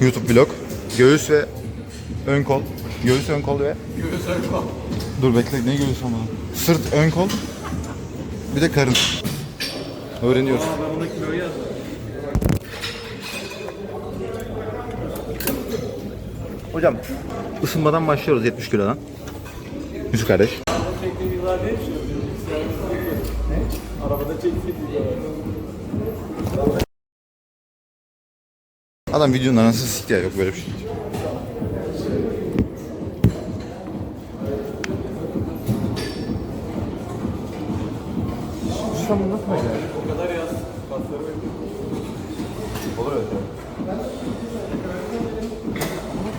YouTube vlog. Göğüs ve ön kol. Göğüs ön kol ve Göğüs ön kol. Dur bekle ne göğüs ama? Sırt ön kol. Bir de karın. Öğreniyoruz. Aa ben buna kiloyu yazdım. Hocam ısınmadan başlıyoruz 70 kilodan. Yusuf kardeş. Arabada çektiğim yıllar. Adam videonun anasını sikti ya yok böyle bir şey. Bunu nasıl becerdin? O kadar yaz. Olur öyle. Ama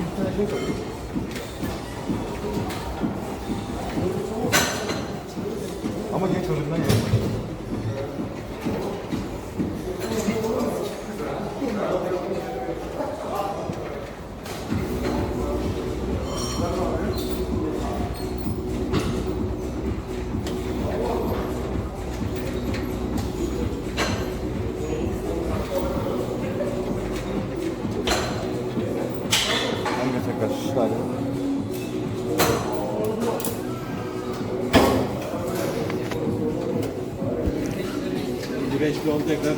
Bir 5 kilo tekrar.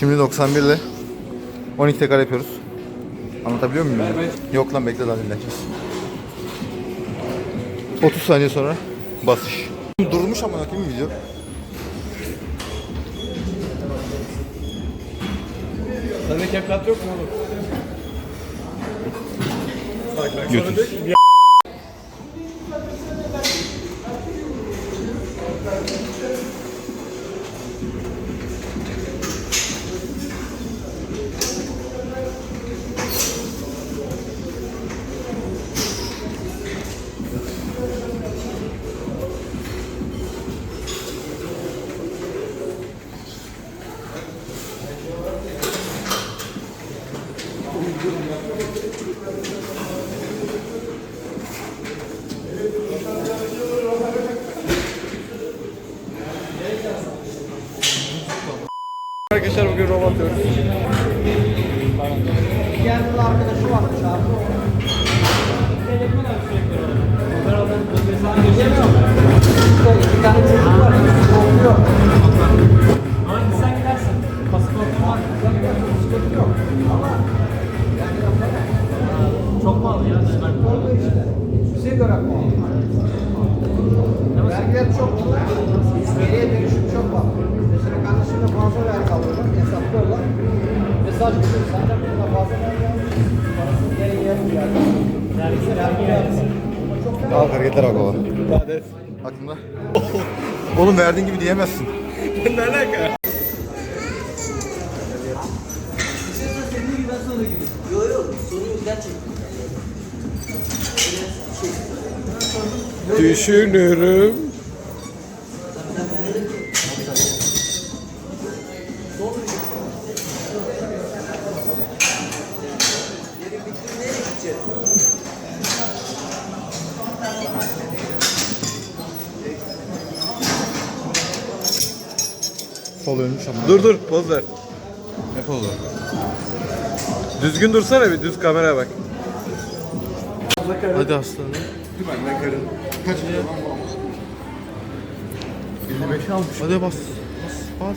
Şimdi 91 ile 12 tekrar yapıyoruz. Anlatabiliyor muyum? Ver, ver. Yok lan bekle daha dinleyeceğiz. 30 saniye sonra basış. Durmuş ama bakayım video. Sende kepkat yok mu oğlum? Bak bak diyor ki Arkadaşlar bugün robot atıyoruz. Bir arkadaşı varmış abi. İki tane çocuk var. Korkuyor. Hangi sen gidersin? Pasaportun var. Sıkıntı yok. Ama yani. Çok pahalı ya. Orada işte. Bize göre pahalı. Vergiler çok. Geriye dönüşüm çok var. Kardeşimle fazla vergi alıyorlar. Hesaplıyorlar. Mesaj geliyor. Senden bununla fazla vergi alıyorsun. Parasını geri yarım vergi. vergisi vergi vergisi. Al hareketler bak baba. Hadi. Aklımda. Oğlum verdiğin gibi diyemezsin. Ne alaka? Düşünürüm. Sol ölmüş ama. Dur dur poz ver. Ne oldu? Düzgün dursana bir düz kameraya bak. Hadi aslanım. Ben karın. Kaç? 55 almış. Hadi bas. Bas bas.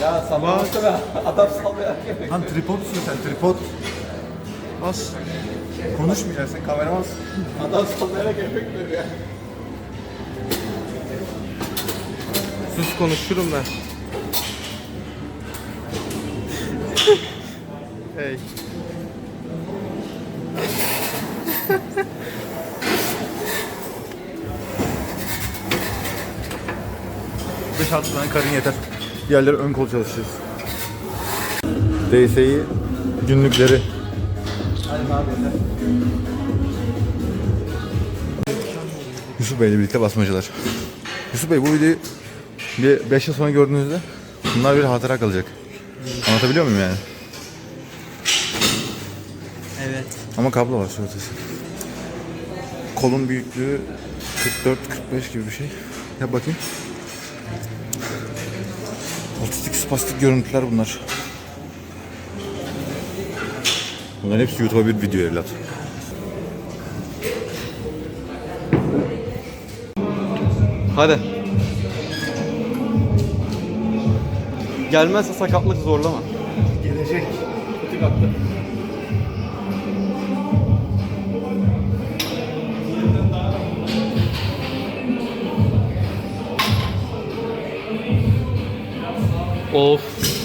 Ya sabah adam sallıyor. Lan tripodsun sen tripod. Bas. Konuşmayacaksın kameramansın. Adam sallayarak efekt veriyor. Sus konuşurum ben. hey. Beş altı tane karın yeter. Diğerleri ön kol çalışacağız. DS'yi günlükleri. Yusuf Bey ile birlikte basmacılar. Yusuf Bey bu videoyu bir 5 yıl sonra gördüğünüzde bunlar bir hatıra kalacak. Anlatabiliyor muyum yani? Evet. Ama kablo var şurada. Kolun büyüklüğü 44-45 gibi bir şey. Yap bakayım. Otistik spastik görüntüler bunlar. Bunların hepsi YouTube'a bir video evlat. Hadi. Gelmezse sakatlık zorlama. Gelecek. Of.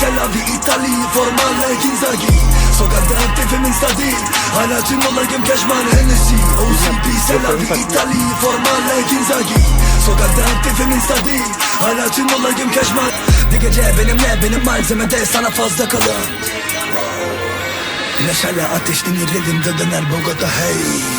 Selavi, İtali, formalle Ginzagi Sokakta aktifimin stadı Hala tüm olayım keşman Hennessy, OCB, Selavi, İtali, formalle Ginzagi Sokakta aktifimin stadı Hala tüm olayım keşman Bir gece benimle benim malzemede sana fazla kalır Neşeli ateşlenir elimde döner Bogota haze